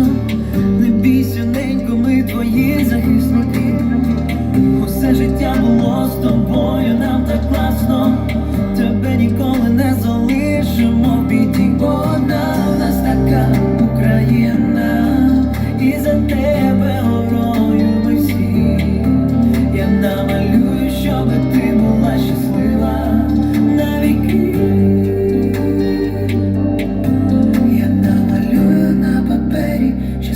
страшно. Не бійся, ненько, ми твої захисники. Усе життя було з тобою, нам так